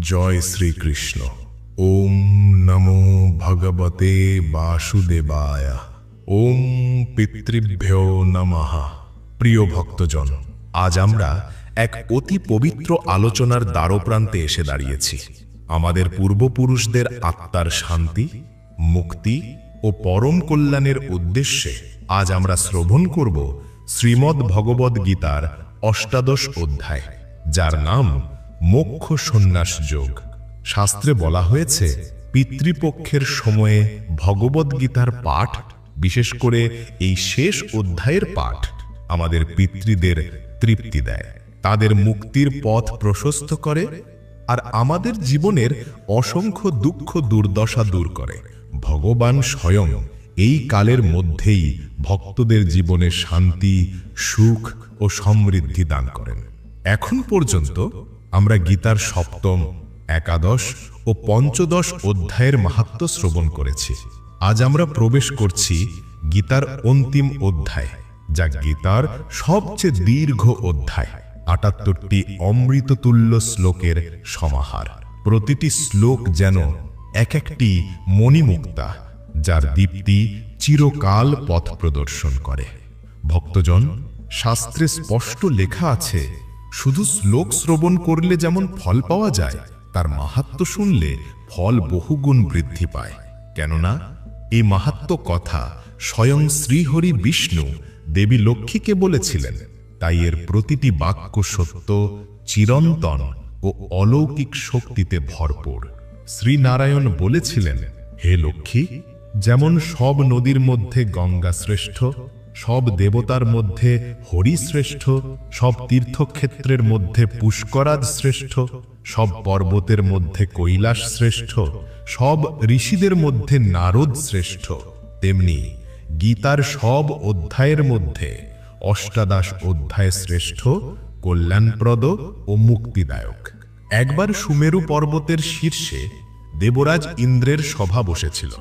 জয় শ্রীকৃষ্ণ। ওম নমো ভগবতে বাসুদেবায়। ওম পিতৃভ্যো নমঃ। প্রিয় ভক্তজন, আজ আমরা এক অতি পবিত্র আলোচনার দ্বারপ্রান্তে এসে দাঁড়িয়েছি। আমাদের পূর্বপুরুষদের আত্মার শান্তি, মুক্তি ও পরম কল্যাণের উদ্দেশ্যে আজ আমরা শ্রবণ করব শ্রীমদ্ ভগবদ গীতার অষ্টাদশ অধ্যায়, যার নাম মোক্ষ সন্ন্যাস যোগ। শাস্ত্রে বলা হয়েছে, পিতৃপক্ষের সময়ে ভগবদ্গীতার পাঠ, বিশেষ করে এই শেষ অধ্যায়ের পাঠ, আমাদের পিতৃদের তৃপ্তি দেয়। তাদের মুক্তির পথ প্রশস্ত করে আর আমাদের জীবনের অসংখ্য দুঃখ দুর্দশা দূর করে। ভগবান স্বয়ং এই কালের মধ্যেই ভক্তদের জীবনে শান্তি, সুখ ও সমৃদ্ধি দান করেন। এখন পর্যন্ত আমরা গীতার সপ্তম, একাদশ ও পঞ্চদশ অধ্যায়ের মাহাত্ম শ্রবণ করেছি। আজ আমরা প্রবেশ করছি গীতার অন্তিম অধ্যায়, যা গীতার সবচেয়ে দীর্ঘ অধ্যায়, আটাত্তরটি অমৃততুল্য শ্লোকের সমাহার। প্রতিটি শ্লোক যেন এক একটি মণিমুক্তা, যার দীপ্তি চিরকাল পথ প্রদর্শন করে। ভক্তজন, শাস্ত্রে স্পষ্ট লেখা আছে শুধু শ্লোক শ্রবণ করলে যেমন ফল পাওয়া যায়, তার মাহাত্ম শুনলে ফল বহুগুণ বৃদ্ধি পায়। কেননা, এই মাহাত্ম কথা স্বয়ং শ্রীহরি বিষ্ণু দেবী লক্ষ্মীকে বলেছিলেন। তাই এর প্রতিটি বাক্য সত্য, চিরন্তন ও অলৌকিক শক্তিতে ভরপুর। শ্রীনারায়ণ বলেছিলেন, হে লক্ষ্মী, যেমন সব নদীর মধ্যে গঙ্গা শ্রেষ্ঠ সব দেবতার মধ্যে হরি শ্রেষ্ঠ সব তীর্থক্ষেত্রের মধ্যে পুষ্করাজ শ্রেষ্ঠ, সব পর্বতের মধ্যে কৈলাস শ্রেষ্ঠ, সব ঋষিদের মধ্যে নারদ শ্রেষ্ঠ। তেমনি গীতার সব অধ্যায়ের মধ্যে অষ্টাদশ অধ্যায় শ্রেষ্ঠ, কল্যাণপ্রদ ও মুক্তিদায়ক। একবার সুমেরু পর্বতের শীর্ষে দেবরাজ ইন্দ্রের সভা বসেছিল।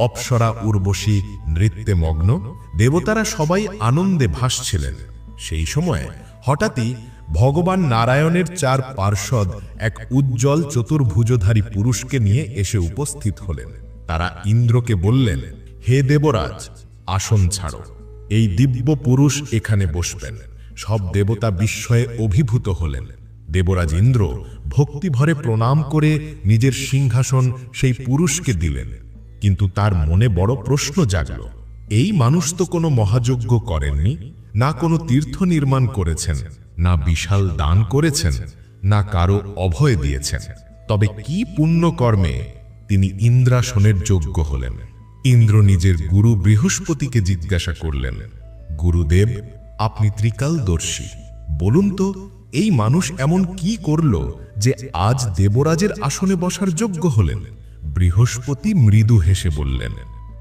অপ্সরা উর্বশী নৃত্যে মগ্ন, দেবতারা সবাই আনন্দে ভাসছিলেন। সেই সময় হঠাৎই ভগবান নারায়ণের চার পার্ষদ এক উজ্জ্বল চতুর্ভুজধারী পুরুষকে নিয়ে এসে উপস্থিত হলেন। তারা ইন্দ্রকে বললেন, হে দেবরাজ, আসন ছাড়ো। এই দিব্য পুরুষ এখানে বসবেন। সব দেবতা বিস্ময়ে অভিভূত হলেন। দেবরাজ ইন্দ্র ভক্তিভরে প্রণাম করে নিজের সিংহাসন সেই পুরুষকে দিলেন। কিন্তু তার মনে বড় প্রশ্ন জাগল। এই মানুষ তো কোনো মহাযজ্ঞ করেননি, না কোনো তীর্থ নির্মাণ করেছেন, না বিশাল দান করেছেন, না কারও অভয় দিয়েছেন। তবে কি পুণ্য কর্মে তিনি ইন্দ্রাসনের যোগ্য হলেন। ইন্দ্র নিজের গুরু বৃহস্পতিকে জিজ্ঞাসা করলেন, গুরুদেব, আপনি ত্রিকালদর্শী। বলুন তো, এই মানুষ এমন কি করল যে আজ দেবরাজের আসনে বসার যোগ্য হলেন? বৃহস্পতি মৃদু হেসে বললেন,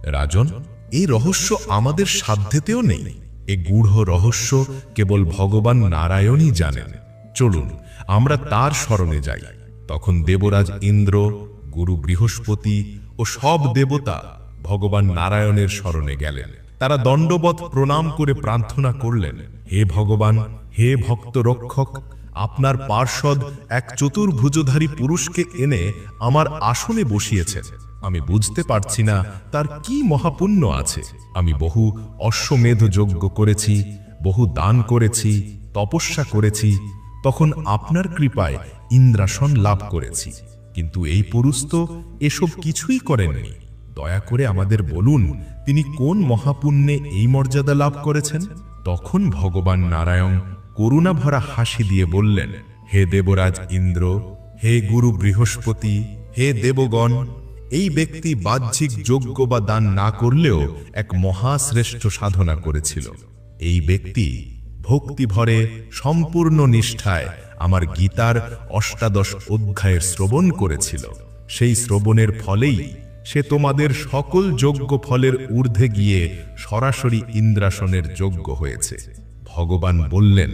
রাজন, এই রহস্য আমাদের সাধ্যতেও নেই। এ গূঢ় রহস্য কেবল ভগবান নারায়ণই জানেন। চলুন, আমরা তার স্মরণে যাই। তখন দেবরাজ ইন্দ্র, গুরু বৃহস্পতি ও সব দেবতা ভগবান নারায়ণের স্মরণে গেলেন। তারা দণ্ডবধ প্রণাম করে প্রার্থনা করলেন, হে ভগবান, হে ভক্ত রক্ষক আপনার পার্ষদ এক চতুর্ভুজধারী পুরুষকে এনে আমার আসনে বসিয়েছেন আমি বুঝতে পারছি না তার কি মহাপুণ্য আছে। আমি বহু অশ্বমেধ যজ্ঞ করেছি, বহু দান করেছি, তপস্যা করেছি, তখন আপনার কৃপায় ইন্দ্রাসন লাভ করেছি। কিন্তু এই পুরুষ তো এসব কিছুই করেননি। দয়া করে আমাদের বলুন, তিনি কোন মহাপুণ্যে এই মর্যাদা লাভ করেছেন? তখন ভগবান নারায়ণ করুণা ভরা হাসি দিয়ে বললেন, হে দেবরাজ ইন্দ্র, হে গুরু বৃহস্পতি, হে দেবগণ, এই ব্যক্তি বাহ্যিক যোগ্য বা দান না করলেও এক মহাশ্রেষ্ঠ সাধনা করেছিল। এই ব্যক্তি ভক্তি ভরে সম্পূর্ণ নিষ্ঠায় আমার গীতার অষ্টাদশ অধ্যায়ের শ্রবণ করেছিল। সেই শ্রবণের ফলেই সে তোমাদের সকল যোগ্য ফলের ঊর্ধ্বে গিয়ে সরাসরি ইন্দ্রাসনের যোগ্য হয়েছে। ভগবান বললেন,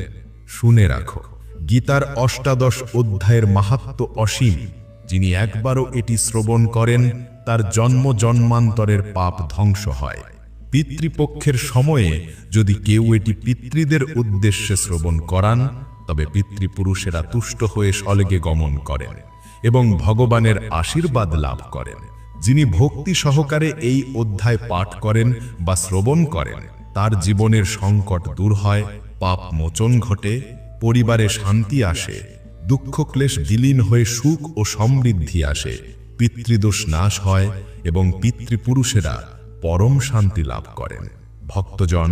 শুনে রাখো, গীতার অষ্টাদশ অধ্যায়ের মাহাত্ম অসীম। যিনি একবারও এটি শ্রবণ করেন, তার জন্ম জন্মান্তরের পাপ ধ্বংস হয়। পিতৃপক্ষের সময়ে যদি কেউ এটি পিতৃদের উদ্দেশ্যে শ্রবণ করান, তবে পিতৃপুরুষেরা তুষ্ট হয়ে স্বর্গে গমন করেন এবং ভগবানের আশীর্বাদ লাভ করেন। যিনি ভক্তি সহকারে এই অধ্যায় পাঠ করেন বা শ্রবণ করেন তার জীবনের সংকট দূর হয়, পাপ মোচন ঘটে, পরিবারে শান্তি আসে, দুঃখ ক্লেশ বিলীন হয়ে সুখ ও সমৃদ্ধি আসে, পিতৃদোষ নাশ হয় এবং পিতৃপুরুষেরা পরম শান্তি লাভ করেন। ভক্তজন,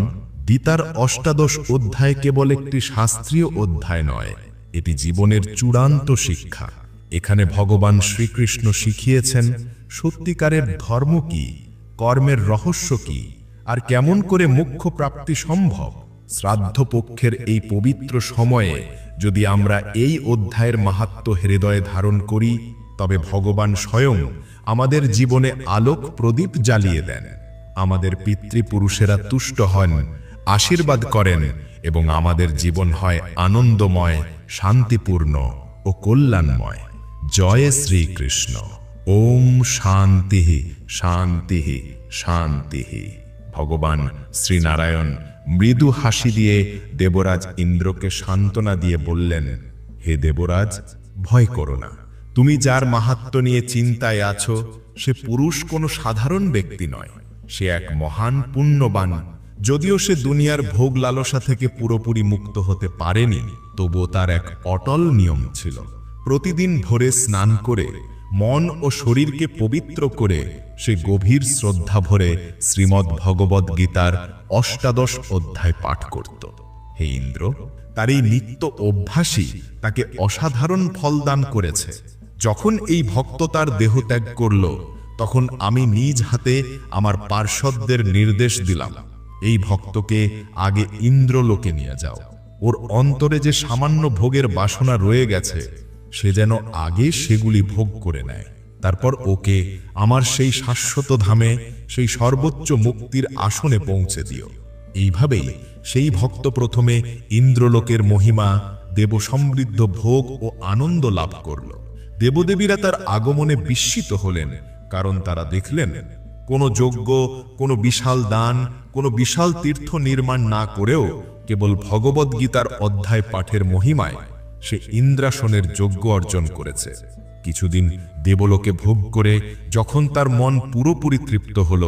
গীতার অষ্টাদশ অধ্যায় কেবল একটি শাস্ত্রীয় অধ্যায় নয়, এটি জীবনের চূড়ান্ত শিক্ষা। এখানে ভগবান শ্রীকৃষ্ণ শিখিয়েছেন, সত্যিকারের ধর্ম কি, কর্মের রহস্য কি আর কেমন করে মুখ্য প্রাপ্তি সম্ভব? শ্রাদ্ধ পক্ষের এই পবিত্র সময়ে যদি আমরা এই অধ্যায়ের মাহাত্ম হৃদয়ে ধারণ করি, তবে ভগবান স্বয়ং আমাদের জীবনে আলোক প্রদীপ জ্বালিয়ে দেন। আমাদের পিতৃপুরুষেরা তুষ্ট হন, আশীর্বাদ করেন এবং আমাদের জীবন হয় আনন্দময়, শান্তিপূর্ণ ও কল্যাণময়। জয় শ্রীকৃষ্ণ। ওম শান্তি শান্তি শান্তি। ভগবান শ্রীনারায়ণ মৃদু হাসি দিয়ে দেবরাজ ইন্দ্রকে সান্ত্বনা দিয়ে বললেন, হে দেবরাজ, ভয় করো না। তুমি যার মাহাত্ম নিয়ে চিন্তায় আছো, সে পুরুষ কোনো সাধারণ ব্যক্তি নয়। সে এক মহান পুণ্যবান। যদিও সে দুনিয়ার ভোগ লালসা থেকে পুরোপুরি মুক্ত হতে পারেনি, তবুও তার এক অটল নিয়ম ছিল। প্রতিদিন ভোরে স্নান করে মন ও শরীরকে পবিত্র করে সে গভীর শ্রদ্ধা ভরে শ্রীমদ্ ভগবদ গীতার অষ্টাদশ অধ্যায় পাঠ করত। হে ইন্দ্র, তার এই নিত্য অভ্যাসই তাকে অসাধারণ ফলদান করেছে। যখন এই ভক্ত তার দেহ ত্যাগ করল, তখন আমি নিজ হাতে আমার পার্শ্বদের নির্দেশ দিলাম, এই ভক্তকে আগে ইন্দ্রলোকে নিয়ে যাও। ওর অন্তরে যে সামান্য ভোগের বাসনা রয়ে গেছে সে যেন আগে সেগুলি ভোগ করে নেয়। তারপর ওকে আমার সেই শাশ্বত ধামে, সেই সর্বোচ্চ মুক্তির আসনে পৌঁছে দিও। এইভাবেই সেই ভক্ত প্রথমে ইন্দ্রলোকের মহিমা দেব সমৃদ্ধ ভোগ ও আনন্দ লাভ করল। দেবদেবীরা তার আগমনে বিস্মিত হলেন, কারণ তারা দেখলেন, কোনো যজ্ঞ, কোনো বিশাল দান, কোনো বিশাল তীর্থ নির্মাণ না করেও কেবল ভগবদ্গীতার অধ্যায় পাঠের মহিমায় সে ইন্দ্রাসনের যোগ্য অর্জন করেছে। কিছুদিন দেবলোকে ভোগ করে যখন তার মন পুরোপুরি তৃপ্ত হল,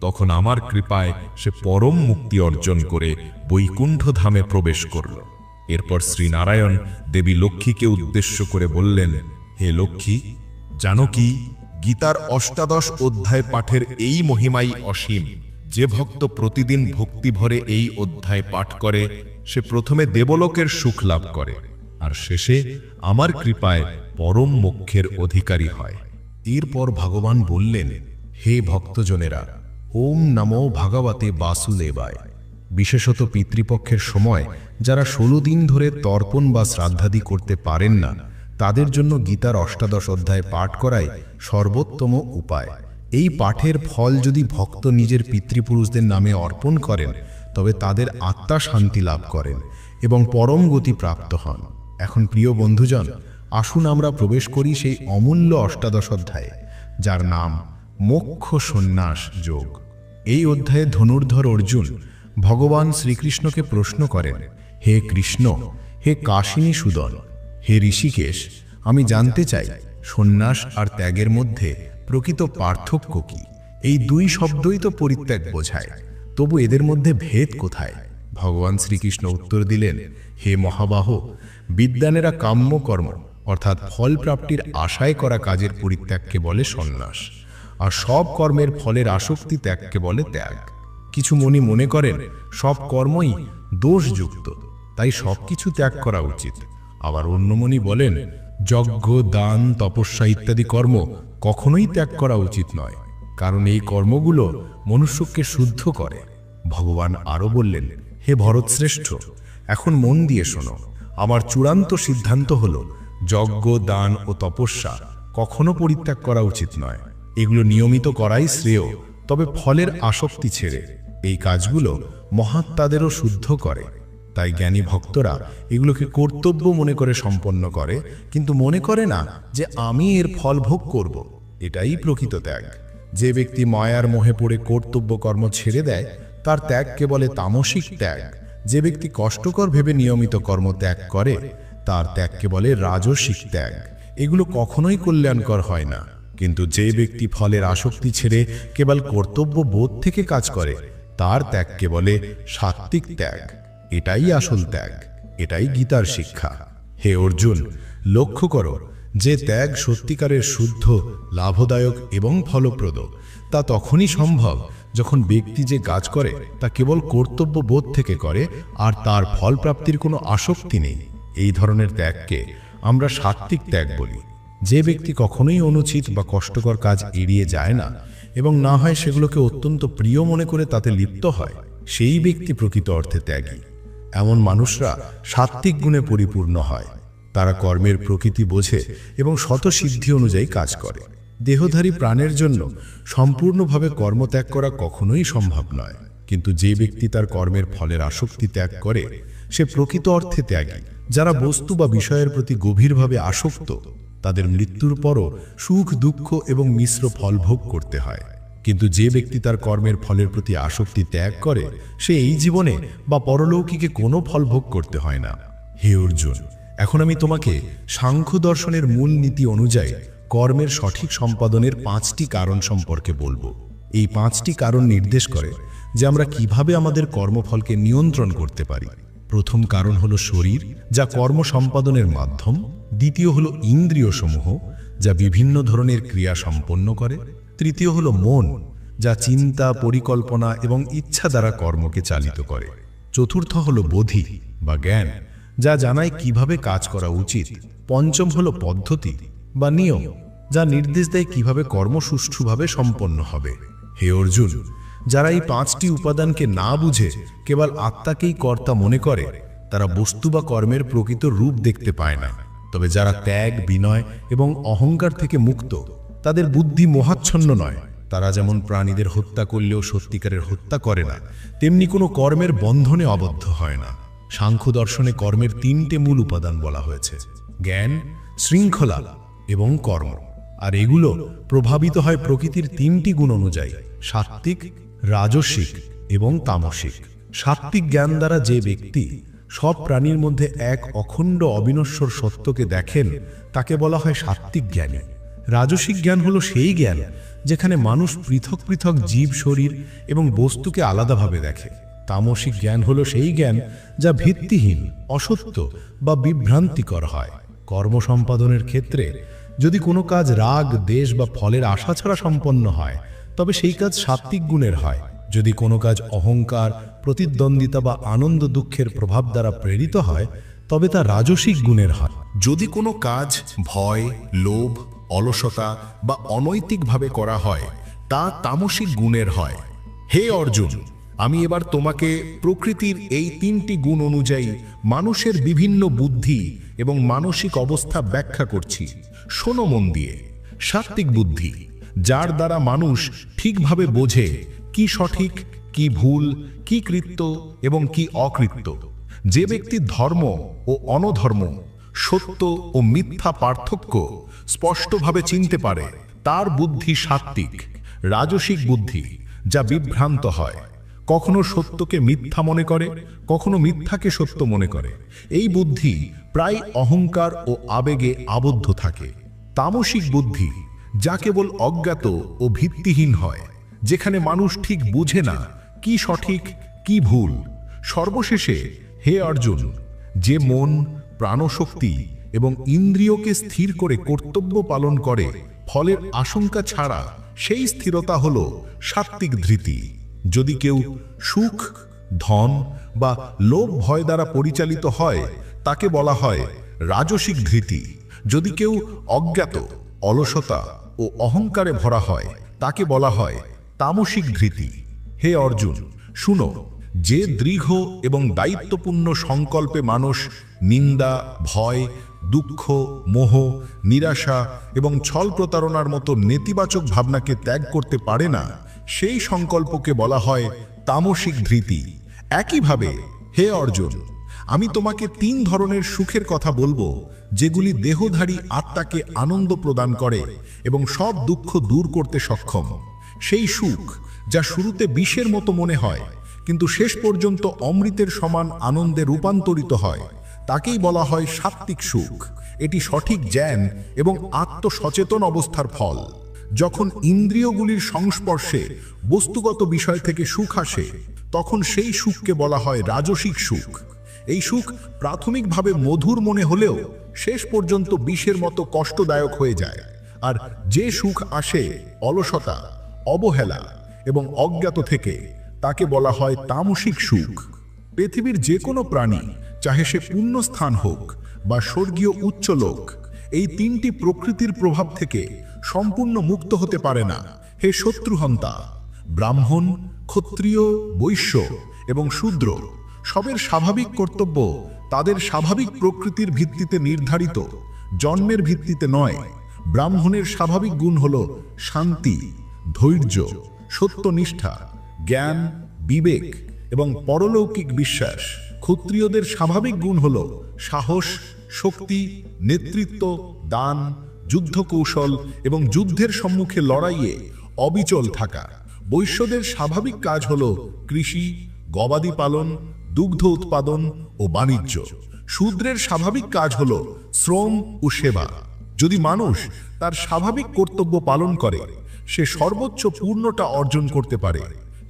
তখন আমার কৃপায় সে পরম মুক্তি অর্জন করে বৈকুণ্ঠ ধামে প্রবেশ করল। এরপর শ্রীনারায়ণ দেবী লক্ষ্মীকে উদ্দেশ্য করে বললেন, হে লক্ষ্মী, জানো কি, গীতার অষ্টাদশ অধ্যায় পাঠের এই মহিমাই অসীম। যে ভক্ত প্রতিদিন ভক্তি ভরে এই অধ্যায় পাঠ করে, সে প্রথমে দেবলোকের সুখ লাভ করে। আর শেষে আমার কৃপায় পরম মোক্ষের অধিকারী হয়। এরপর ভগবান বললেন, হে ভক্তজনেরা, ওম নমো ভগবতে বাসুদেবায়। বিশেষত পিতৃপক্ষের সময় যারা ষোলো দিন ধরে তর্পণ বা শ্রাদ্ধাদি করতে পারেন না, তাদের জন্য গীতার অষ্টাদশ অধ্যায় পাঠ করাই সর্বোত্তম উপায়। এই পাঠের ফল যদি ভক্ত নিজের পিতৃপুরুষদের নামে অর্পণ করেন, তবে তাদের আত্মা শান্তি লাভ করেন এবং পরম গতি প্রাপ্ত হন। এখন প্রিয় বন্ধুজন, আসুন আমরা প্রবেশ করি সেই অমূল্য অষ্টাদশ অধ্যায়ে, যার নাম মোক্ষ সন্ন্যাস যোগ। এই অধ্যায়ে ধনুর্ধর অর্জুন ভগবান শ্রীকৃষ্ণকে প্রশ্ন করেন, হে কৃষ্ণ, হে কাশিনী সুদন, হে ঋষিকেশ, আমি জানতে চাই, সন্ন্যাস আর ত্যাগের মধ্যে প্রকৃত পার্থক্য কি? এই দুই শব্দই তো পরিত্যাগ বোঝায়, তবু এদের মধ্যে ভেদ কোথায়? ভগবান শ্রীকৃষ্ণ উত্তর দিলেন, হে মহাবাহ বিদ্যানেরা কাম্য কর্ম, অর্থাৎ ফল প্রাপ্তির আশায় করা কাজের পরিত্যাগকে বলে সন্ন্যাস, আর সব কর্মের ফলের আসক্তি ত্যাগকে বলে ত্যাগ। কিছু মনি মনে করেন, সব কর্মই দোষযুক্ত, তাই সব কিছু ত্যাগ করা উচিত। আবার অন্য মনি বলেন, যজ্ঞ, দান, তপস্যা ইত্যাদি কর্ম কখনোই ত্যাগ করা উচিত নয়, কারণ এই কর্মগুলো মনুষ্যকে শুদ্ধ করে। ভগবান আরও বললেন, হে ভরতশ্রেষ্ঠ, এখন মন দিয়ে শোনো আমার চূড়ান্ত সিদ্ধান্ত হল, যজ্ঞ, দান ও তপস্যা কখনো পরিত্যাগ করা উচিত নয়। এগুলো নিয়মিত করাই শ্রেয়, তবে ফলের আসক্তি ছেড়ে। এই কাজগুলো মহাত্মাদেরও শুদ্ধ করে। তাই জ্ঞানী ভক্তরা এগুলোকে কর্তব্য মনে করে সম্পন্ন করে, কিন্তু মনে করে না যে আমি এর ফল ভোগ করব। এটাই প্রকৃত ত্যাগ। যে ব্যক্তি মায়ার মোহে পড়ে কর্তব্য কর্ম ছেড়ে দেয়, তার ত্যাগকে বলে তামসিক ত্যাগ। যে ব্যক্তি কষ্টকর ভেবে নিয়মিত কর্ম ত্যাগ করে, তার ত্যাগকে বলে রাজসিক ত্যাগ। এগুলো কখনোই কল্যাণকর হয় না। কিন্তু যে ব্যক্তি ফলের আসক্তি ছেড়ে কেবল কর্তব্য বোধ থেকে কাজ করে, তার ত্যাগকে বলে সাত্ত্বিক ত্যাগ। এটাই আসল ত্যাগ, এটাই গীতার শিক্ষা। হে অর্জুন, লক্ষ্য করো, যে ত্যাগ সত্যিকারের শুদ্ধ, লাভদায়ক এবং ফলপ্রদ, তা তখনই সম্ভব যখন ব্যক্তি যে কাজ করে, তা কেবল কর্তব্য বোধ থেকে করে, আর তার ফল প্রাপ্তির কোনো আসক্তি নেই। এই ধরনের ত্যাগকে আমরা সাত্ত্বিক ত্যাগ বলি। যে ব্যক্তি কখনোই অনুচিত বা কষ্টকর কাজ এড়িয়ে যায় না, এবং না হয় সেগুলোকে অত্যন্ত প্রিয় মনে করে তাতে লিপ্ত হয়, সেই ব্যক্তি প্রকৃত অর্থে ত্যাগী। এমন মানুষরা সাত্বিক গুণে পরিপূর্ণ হয়। তারা কর্মের প্রকৃতি বোঝে এবং শতসিদ্ধি অনুযায়ী কাজ করে। দেহধারী প্রাণের জন্য সম্পূর্ণভাবে কর্মত্যাগ করা কখনোই সম্ভব নয়। কিন্তু যে ব্যক্তি তার কর্মের ফলের আসক্তি ত্যাগ করে, সে প্রকৃত অর্থে ত্যাগী। যারা বস্তু বা বিষয়ের প্রতি গভীরভাবে আসক্ত, তাদের মৃত্যুর পরও সুখ, দুঃখ এবং মিশ্র ফল ভোগ করতে হয়। কিন্তু যে ব্যক্তি তার কর্মের ফলের প্রতি আসক্তি ত্যাগ করে, সে এই জীবনে বা পরলৌকিকে কোনো ফল ভোগ করতে হয় না। হে অর্জুন, এখন আমি তোমাকে সাংখ্য দর্শনের মূল নীতি অনুযায়ী কর্মের সঠিক সম্পাদনের পাঁচটি কারণ সম্পর্কে বলব। এই পাঁচটি কারণ নির্দেশ করে যে আমরা কীভাবে আমাদের কর্মফলকে নিয়ন্ত্রণ করতে পারি। প্রথম কারণ হলো শরীর, যা কর্ম সম্পাদনের মাধ্যম। দ্বিতীয় হলো ইন্দ্রিয় সমূহ যা বিভিন্ন ধরনের ক্রিয়া সম্পন্ন করে। তৃতীয় হলো মন, যা চিন্তা, পরিকল্পনা এবং ইচ্ছা দ্বারা কর্মকে চালিত করে। চতুর্থ হলো বোধি বা জ্ঞান, যা জানায় কীভাবে কাজ করা উচিত। পঞ্চম হলো পদ্ধতি বা নিয়ম, যা নির্দেশ দেয় কীভাবে কর্ম সুষ্ঠুভাবে সম্পন্ন হবে। হে অর্জুন, যারা এই পাঁচটি উপাদানকে না বুঝে, কেবল আত্মাকেই কর্তা মনে করে, তারা বস্তু বা কর্মের প্রকৃত রূপ দেখতে পায় না। তবে যারা ত্যাগ, বিনয় এবং অহংকার থেকে মুক্ত, তাদের বুদ্ধি মোহাচ্ছন্ন নয়। তারা যেমন প্রাণীদের হত্যা করলেও সত্যিকারের হত্যা করে না, তেমনি কোনো কর্মের বন্ধনে আবদ্ধ হয় না। সাংখ্য দর্শনে কর্মের তিনটে মূল উপাদান বলা হয়েছে। জ্ঞান, শৃঙ্খলা এবং কর্ম। আর এগুলো প্রভাবিত হয় প্রকৃতির তিনটি গুণ অনুযায়ী, সাত্ত্বিক, রাজস্বিক এবং তামসিক। সাত্ত্বিক জ্ঞান দ্বারা যে ব্যক্তি সব প্রাণীর মধ্যে এক অখণ্ড অবিনশ্বর সত্যকে দেখেন, তাকে বলা হয় সাত্ত্বিক জ্ঞানী। রাজসিক জ্ঞান হলো সেই জ্ঞান যেখানে মানুষ পৃথক পৃথক জীব, শরীর এবং বস্তুকে আলাদাভাবে দেখে। তামসিক জ্ঞান হলো সেই জ্ঞান যা ভিত্তিহীন, অসত্য বা বিভ্রান্তিকর হয়। কর্ম সম্পাদনের ক্ষেত্রে যদি কোনো কাজ রাগ, দেশ বা ফলের আশা ছাড়া সম্পন্ন হয়, তবে সেই কাজ সাত্ত্বিক গুণের হয়। যদি কোনো কাজ অহংকার, প্রতিদ্বন্দ্বিতা বা আনন্দ দুঃখের প্রভাব দ্বারা প্রেরিত হয়, তবে তা রাজসিক গুণের হয়। যদি কোনো কাজ ভয়, লোভ, অলসতা বা অনৈতিকভাবে করা হয়, তা তামসিক গুণের হয়। হে অর্জুন, আমি এবার তোমাকে প্রকৃতির এই তিনটি গুণ অনুযায়ী মানুষের বিভিন্ন বুদ্ধি এবং মানসিক অবস্থা ব্যাখ্যা করছি। শোনো মন দিয়ে। সাত্ত্বিক বুদ্ধি, যার দ্বারা মানুষ ঠিকভাবে বোঝে কি সঠিক, কি ভুল, কি কৃত্য এবং কি অকৃত্য। যে ব্যক্তি ধর্ম ও অনধর্ম সত্য ও মিথ্যা পার্থক্য স্পষ্টভাবে চিনতে পারে, তার বুদ্ধি সাত্ত্বিক, রাজসিক বুদ্ধি, যা বিভ্রান্ত হয়। কখনো সত্যকে মিথ্যা মনে করে, কখনো মিথ্যাকে সত্য মনে করে। এই বুদ্ধি প্রায় অহংকার ও আবেগে আবদ্ধ থাকে। তামসিক বুদ্ধি, যা কেবল অজ্ঞাত ও ভিত্তিহীন হয়, যেখানে মানুষ ঠিক বুঝে না কি সঠিক, কি ভুল। সর্বশেষে, হে অর্জুন, যে মন, প্রাণশক্তি এবং ইন্দ্রিয়কে স্থির করে কর্তব্য পালন করে, ফলের আশঙ্কা ছাড়া সেই স্থিরতা হল সাত্ত্বিক ধৃতি। যদি কেউ সুখ, ধন বা লোভ ভয় দ্বারা পরিচালিত হয়, তাকে বলা হয় রাজসিক ধৃতি। যদি কেউ অজ্ঞাত, অলসতা ও অহংকারে ভরা হয়, তাকে বলা হয় তামসিক ধৃতি। হে অর্জুন, শুনো, যে দৃঢ় এবং দায়িত্বপূর্ণ সংকল্পে মানুষ নিন্দা, ভয়, দুঃখ, মোহ, নিরাশা এবং ছল প্রতারণার মতো নেতিবাচক ভাবনাকে ত্যাগ করতে পারে না সেই সংকল্পকে বলা হয় তামসিক ধৃতি। একইভাবে, হে অর্জুন, আমি তোমাকে তিন ধরনের সুখের কথা বলব, যেগুলি দেহধারী আত্মাকে আনন্দ প্রদান করে এবং সব দুঃখ দূর করতে সক্ষম। সেই সুখ, যা শুরুতে বিষের মতো মনে হয়, কিন্তু শেষ পর্যন্ত অমৃতের সমান আনন্দে রূপান্তরিত হয়, তাকেই বলা হয় সাত্ত্বিক সুখ। এটি সঠিক জ্ঞান এবং আত্মসচেতন অবস্থার ফল। যখন ইন্দ্রিয়গুলির সংস্পর্শে বস্তুগত বিষয় থেকে সুখ আসে, তখন সেই সুখকে বলা হয় রাজসিক সুখ। এই সুখ প্রাথমিকভাবে মধুর মনে হলেও শেষ পর্যন্ত বিষের মতো কষ্টদায়ক হয়ে যায়। আর যে সুখ আসে, অলসতা, অবহেলা এবং অজ্ঞাত থেকে, তাকে বলা হয় তামসিক সুখ। পৃথিবীর যে কোনো প্রাণী, চাহে সে পুণ্যস্থান হোক বা স্বর্গীয় উচ্চ লোক, এই তিনটি প্রকৃতির প্রভাব থেকে সম্পূর্ণ মুক্ত হতে পারে না। হে শত্রুহন্তা, ব্রাহ্মণ, ক্ষত্রিয়, বৈশ্য এবং শূদ্র, সবের স্বাভাবিক কর্তব্য তাদের স্বাভাবিক প্রকৃতির ভিত্তিতে নির্ধারিত, জন্মের ভিত্তিতে নয়। ব্রাহ্মণের স্বাভাবিক গুণ হল শান্তি, ধৈর্য, সত্যনিষ্ঠা, জ্ঞান, বিবেক এবং পরলৌকিক বিশ্বাস। ক্ষত্রিয়দের স্বাভাবিক গুণ হল সাহস, শক্তি, নেতৃত্ব, দান যুদ্ধ কৌশল এবং যুদ্ধের সম্মুখে লড়াইয়ে অবিচল থাকা। বৈশ্যদের স্বাভাবিক কাজ হল কৃষি, গবাদি পালন, দুগ্ধ উৎপাদন ও বাণিজ্য। শূদ্রের স্বাভাবিক কাজ হল শ্রম ও সেবা। যদি মানুষ তার স্বাভাবিক কর্তব্য পালন করে, সে সর্বোচ্চ পূর্ণটা অর্জন করতে পারে।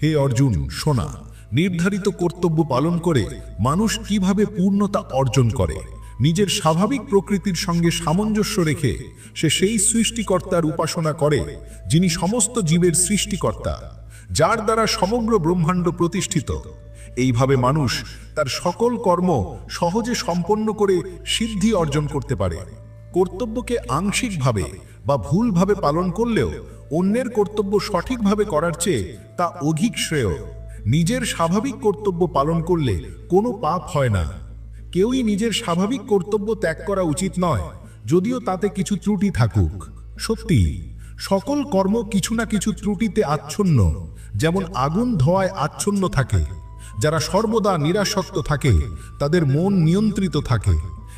হে অর্জুন, শোনা, নির্ধারিত কর্তব্য পালন করে মানুষ কীভাবে পূর্ণতা অর্জন করে? নিজের স্বাভাবিক প্রকৃতির সঙ্গে সামঞ্জস্য রেখে সে সেই সৃষ্টিকর্তার উপাসনা করে, যিনি সমস্ত জীবের সৃষ্টিকর্তা, যার দ্বারা সমগ্র ব্রহ্মাণ্ড প্রতিষ্ঠিত। এইভাবে মানুষ তার সকল কর্ম সহজে সম্পন্ন করে সিদ্ধি অর্জন করতে পারে। কর্তব্যকে আংশিকভাবে বা ভুলভাবে পালন করলেও অন্যের কর্তব্য সঠিকভাবে করার চেয়ে তা অধিক শ্রেয়। নিজের স্বাভাবিক কর্তব্য পালন করলে কোনো পাপ হয় না। কেউই নিজের স্বাভাবিক কর্তব্য ত্যাগ করা উচিত নয়, যদিও তাতে কিছু ত্রুটি থাকুক। সত্যি, সকল কর্ম কিছু না কিছু ত্রুটিতে আচ্ছন্ন, যেমন আগুন ধোয়ায় আচ্ছন্ন থাকে। যারা সর্বদা নিরাসক্ত থাকে, তাদের মন নিয়ন্ত্রিত থাকে।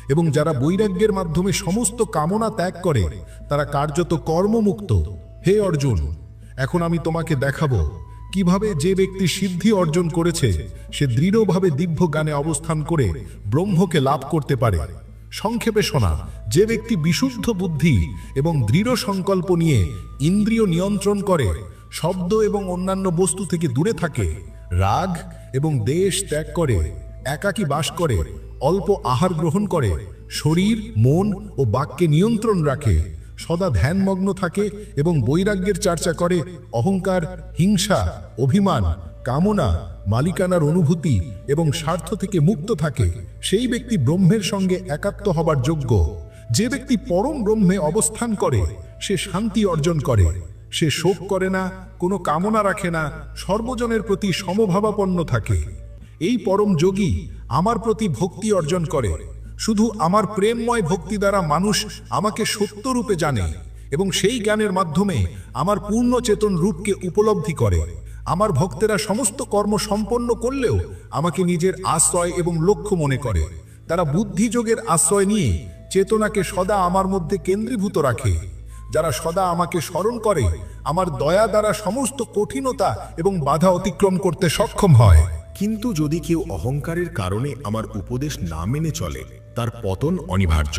এবং যারা বৈরাগ্যের মাধ্যমে সমস্ত কামনা ত্যাগ করে, তারা কার্যত কর্মমুক্ত। হে অর্জুন, এখন আমি তোমাকে দেখাবো কীভাবে যে ব্যক্তি সিদ্ধি অর্জন করেছে, সে দৃঢ়ভাবে দিব্য জ্ঞানে অবস্থান করে ব্রহ্মকে লাভ করতে পারে। সংক্ষেপে শোনা, যে ব্যক্তি বিশুদ্ধ বুদ্ধি এবং দৃঢ় সংকল্প নিয়ে ইন্দ্রিয় নিয়ন্ত্রণ করে, শব্দ এবং অন্যান্য বস্তু থেকে দূরে থাকে, রাগ এবং দেশ ত্যাগ করে, একাকী বাস করে, অল্প আহার গ্রহণ করে, শরীর, মন ও বাক্যে নিয়ন্ত্রণ রাখে সদা ধ্যানমগ্ন থাকে এবং বৈরাগ্যের চর্চা করে, অহংকার, হিংসা, অভিমান, কামনা, মালিকানার অনুভূতি এবং স্বার্থ থেকে মুক্ত থাকে। সেই ব্যক্তি ব্রহ্মের সঙ্গে একাত্ম হবার যোগ্য। যে ব্যক্তি পরম ব্রহ্মে অবস্থান করে, সে শান্তি অর্জন করে। সে শোক করে না, কোনো কামনা রাখে না, সর্বজনের প্রতি সমভাবাপন্ন থাকে। এই পরম যোগী আমার প্রতি ভক্তি অর্জন করে। শুধু আমার প্রেমময় ভক্তি দ্বারা মানুষ আমাকে সত্যরূপে জানে এবং সেই জ্ঞানের মাধ্যমে আমার পূর্ণ চেতন রূপকে উপলব্ধি করে। আমার ভক্তেরা সমস্ত কর্ম সম্পন্ন করলেও আমাকে নিজের আশ্রয় এবং লক্ষ্য মনে করে। তারা বুদ্ধিযোগের আশ্রয় নিয়ে চেতনাকে সদা আমার মধ্যে কেন্দ্রীভূত রাখে। যারা সদা আমাকে স্মরণ করে, আমার দয়া দ্বারা সমস্ত কঠিনতা এবং বাধা অতিক্রম করতে সক্ষম হয়। কিন্তু যদি কেউ অহংকারের কারণে আমার উপদেশ না মেনে চলে, তার পতন অনিবার্য।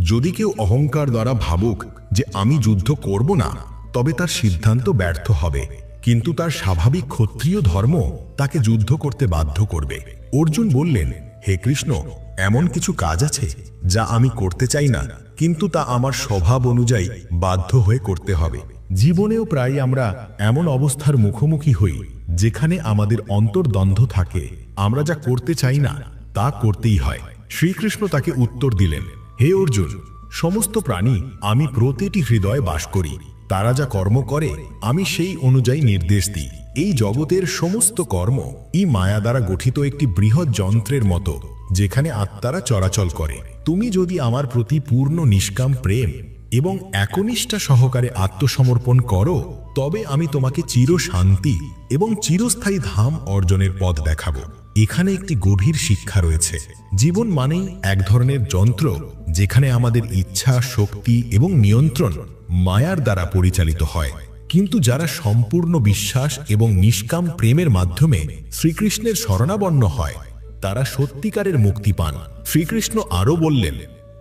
যদি কেউ অহংকার দ্বারা ভাবুক যে আমি যুদ্ধ করব না, তবে তার সিদ্ধান্ত ব্যর্থ হবে। কিন্তু তার স্বাভাবিক ক্ষত্রিয় ধর্ম তাকে যুদ্ধ করতে বাধ্য করবে। অর্জুন বললেন, হে কৃষ্ণ, এমন কিছু কাজ আছে যা আমি করতে চাই না, কিন্তু তা আমার স্বভাব অনুযায়ী বাধ্য হয়ে করতে হবে। জীবনেও প্রায় আমরা এমন অবস্থার মুখোমুখি হই যেখানে আমাদের অন্তর্দ্বন্দ্ব থাকে, আমরা যা করতে চাই না, তা করতেই হয়। শ্রীকৃষ্ণ তাকে উত্তর দিলেন, হে অর্জুন, সমস্ত প্রাণী আমি প্রতিটি হৃদয়ে বাস করি। তারা যা কর্ম করে, আমি সেই অনুযায়ী নির্দেশ দিই। এই জগতের সমস্ত কর্ম ই মায়া দ্বারা গঠিত একটি বৃহৎ যন্ত্রের মতো, যেখানে আত্মারা চলাচল করে। তুমি যদি আমার প্রতি পূর্ণ নিষ্কাম প্রেম এবং একনিষ্ঠা সহকারে আত্মসমর্পণ করো, তবে আমি তোমাকে চির শান্তি এবং চিরস্থায়ী ধাম অর্জনের পথ দেখাবো। এখানে একটি গভীর শিক্ষা রয়েছে। জীবন মানেই এক ধরনের যন্ত্র, যেখানে আমাদের ইচ্ছা, শক্তি এবং নিয়ন্ত্রণ মায়ার দ্বারা পরিচালিত হয়। কিন্তু যারা সম্পূর্ণ বিশ্বাস এবং নিষ্কাম প্রেমের মাধ্যমে শ্রীকৃষ্ণের শরণাবন্ন হয়, তারা সত্যিকারের মুক্তি পান। শ্রীকৃষ্ণ আরও বললেন,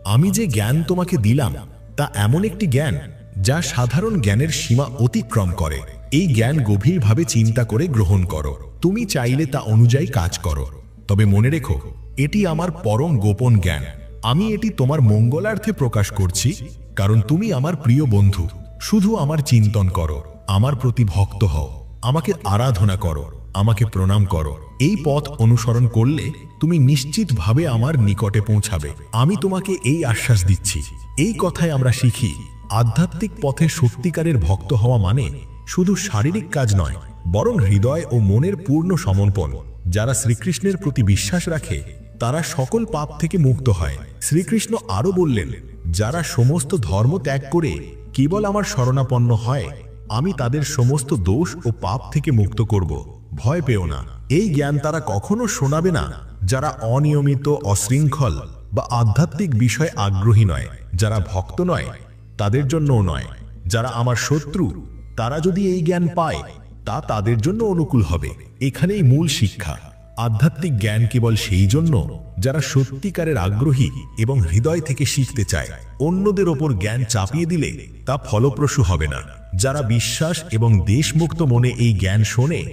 আমি যে জ্ঞান তোমাকে দিলাম, তা এমন একটি জ্ঞান, যা সাধারণ জ্ঞানের সীমা অতিক্রম করে। এই জ্ঞান গভীরভাবে চিন্তা করে গ্রহণ করো। তুমি চাইলে তা অনুযায়ী কাজ করো। তবে মনে রেখো, এটি আমার পরম গোপন জ্ঞান। আমি এটি তোমার মঙ্গলার্থে প্রকাশ করছি, কারণ তুমি আমার প্রিয় বন্ধু। শুধু আমার চিন্তন করো, আমার প্রতি ভক্ত হও। আমাকে আরাধনা করো, আমাকে প্রণাম করো। এই পথ অনুসরণ করলে তুমি নিশ্চিতভাবে আমার নিকটে পৌঁছাবে। আমি তোমাকে এই আশ্বাস দিচ্ছি। এই কথায় আমরা শিখি, আধ্যাত্মিক পথে সত্যিকারের ভক্ত হওয়া মানে শুধু শারীরিক কাজ নয়, বরং হৃদয় ও মনের পূর্ণ সমর্পণ। যারা শ্রীকৃষ্ণের প্রতি বিশ্বাস রাখে, তারা সকল পাপ থেকে মুক্ত হয়। শ্রীকৃষ্ণ আরও বললেন, যারা সমস্ত ধর্ম ত্যাগ করে কেবল আমার শরণাপন্ন হয়, আমি তাদের সমস্ত দোষ ও পাপ থেকে মুক্ত করব। ভয় পেও না। এই জ্ঞান তারা কখনো শোনাবে না, যারা অনিয়মিত, অশৃঙ্খল বা আধ্যাত্মিক বিষয়ে আগ্রহী নয়। যারা ভক্ত নয়, তাদের জন্যও নয়। যারা আমার শত্রু তারা যদি এই জ্ঞান পায়, তা তাদের জন্য অনুকূল হবে। এখানেই মূল শিক্ষা। আধ্যাত্মিক জ্ঞান কেবল সেই জন্য, যারা সত্যিকারের আগ্রহী এবং হৃদয় থেকে শিখতে চায়। অন্যদের ওপর জ্ঞান চাপিয়ে দিলে তা ফলপ্রসূ হবে না। যারা বিশ্বাস এবং দেশমুক্ত মনে এই জ্ঞান শোনে,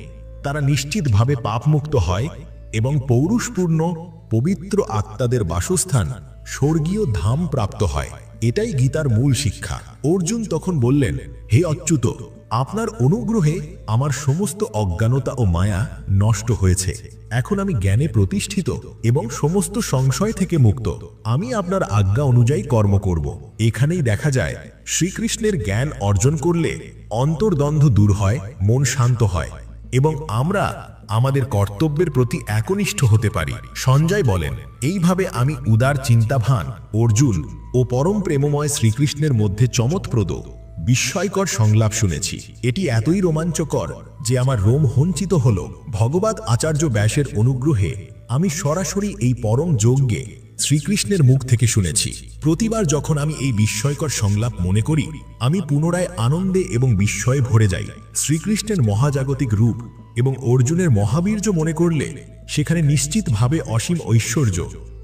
তারা নিশ্চিতভাবে পাপমুক্ত হয় এবং পৌরুষপূর্ণ, পবিত্র আত্মাদের বাসস্থান স্বর্গীয় ধাম প্রাপ্ত হয়। এটাই গীতার মূল শিক্ষা। অর্জুন তখন বললেন, হে অচ্যুত, আপনার অনুগ্রহে আমার সমস্ত অজ্ঞানতা ও মায়া নষ্ট হয়েছে। এখন আমি জ্ঞানে প্রতিষ্ঠিত এবং সমস্ত সংশয় থেকে মুক্ত। আমি আপনার আজ্ঞা অনুযায়ী কর্ম করব। এখানেই দেখা যায়, শ্রীকৃষ্ণের জ্ঞান অর্জন করলে অন্তর্দ্বন্দ্ব দূর হয়, মন শান্ত হয় এবং আমরা আমাদের কর্তব্যের প্রতি একনিষ্ঠ হতে পারি। সঞ্জয় বলেন, এইভাবে আমি উদার চিন্তাভান, অর্জুন ও পরম প্রেমময় শ্রীকৃষ্ণের মধ্যে চমৎপ্রদ, বিস্ময়কর সংলাপ শুনেছি। এটি এতই রোমাঞ্চকর যে আমার রোম হঞ্চিত হল। ভগবত আচার্য ব্যাসের অনুগ্রহে আমি সরাসরি এই পরম যজ্ঞে শ্রীকৃষ্ণের মুখ থেকে শুনেছি। প্রতিবার যখন আমি এই বিস্ময়কর সংলাপ মনে করি, আমি পুনরায় আনন্দে এবং বিস্ময়ে ভরে যাই। শ্রীকৃষ্ণের মহাজাগতিক রূপ এবং অর্জুনের মহাবীর্য মনে করলে সেখানে নিশ্চিতভাবে অসীম ঐশ্বর্য,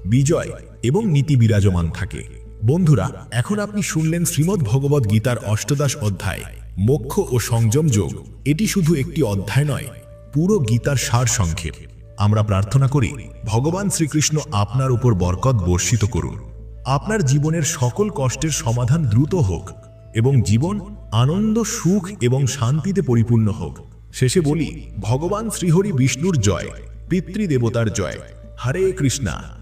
বিজয় এবং নীতি বিরাজমান থাকে। বন্ধুরা, এখন আপনি শুনলেন শ্রীমদ্ ভগবত গীতার অষ্টদশ অধ্যায়, মোক্ষ ও সংযম যোগ। এটি শুধু একটি অধ্যায় নয়, পুরো গীতার সার সংক্ষেপ আমরা প্রার্থনা করি, ভগবান শ্রীকৃষ্ণ আপনার উপর বরকত বর্ষিত করুন। আপনার জীবনের সকল কষ্টের সমাধান দ্রুত হোক এবং জীবন আনন্দ, সুখ এবং শান্তিতে পরিপূর্ণ হোক। শেষে বলি, ভগবান শ্রীহরি বিষ্ণুর জয়, পিতৃদেবতার জয়। হরে কৃষ্ণা।